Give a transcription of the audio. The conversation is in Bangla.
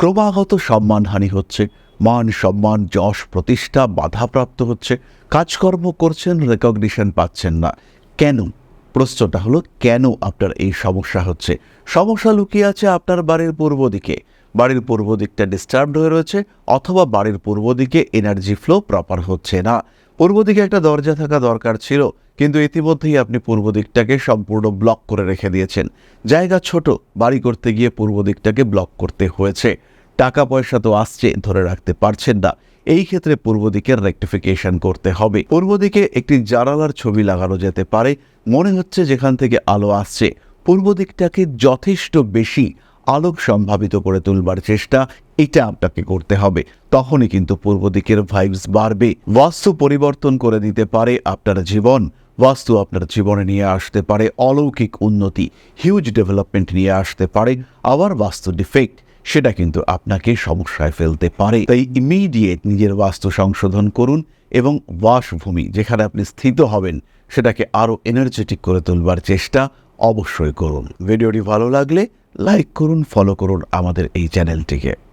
ক্রমাগত সম্মানহানি হচ্ছে। মান সম্মান, যশ, প্রতিষ্ঠা, বাধাপ্রাপ্ত হচ্ছে। কাজকর্ম করছেন রেকগনিশন পাচ্ছেন না। কেন? প্রশ্নটা হলো, কেন আপনার এই সমস্যা হচ্ছে? সমস্যা লুকিয়ে আছে আপনার বাড়ির পূর্ব দিকে। বাড়ির পূর্ব দিকটা ডিস্টার্বড হয়ে রয়েছে, অথবা বাড়ির পূর্ব দিকে এনার্জি ফ্লো প্রপার হচ্ছে না। পূর্ব দিকে একটা দরজা থাকা দরকার ছিল। কিন্তু ইতিমধ্যেই আপনি পূর্ব দিকটাকে সম্পূর্ণ ব্লক করে রেখে দিয়েছেন। জায়গা ছোট, বাড়ি করতে গিয়ে পূর্ব দিকটাকে ব্লক করতে হয়েছে। টাকা পয়সা তো আসছে, ধরে রাখতে পারছেন না। এই ক্ষেত্রে পূর্ব দিকের রেকটিফিকেশন করতে হবে। পূর্ব দিকে একটি জানালার ছবি লাগানো যেতে পারে। মনে হচ্ছে যেখান থেকে আলো আসছে। পূর্ব দিকটাকে যথেষ্ট বেশি আলোক সম্ভাবিত করে তুলবার চেষ্টা। এটা আপনাকে করতে হবে। তখনই কিন্তু পূর্ব দিকের ভাইবস বাড়বে। বাস্তু পরিবর্তন করে দিতে পারে আপনার জীবন। বাস্তু আপনার জীবনে নিয়ে আসতে পারে অলৌকিক উন্নতি। হিউজ ডেভেলপমেন্ট নিয়ে আসতে পারে আবার বাস্তু ডিফেক্ট সেটা কিন্তু আপনাকে সমস্যায় ফেলতে পারে। তাই ইমিডিয়েট নিজের বাস্তু সংশোধন করুন এবং বাসভূমি যেখানে আপনি স্থিত হবেন, সেটাকে আরও এনার্জেটিক করে তুলবার চেষ্টা অবশ্যই করুন। ভিডিওটি ভালো লাগলে লাইক করুন ফলো করুন আমাদের এই চ্যানেলটিকে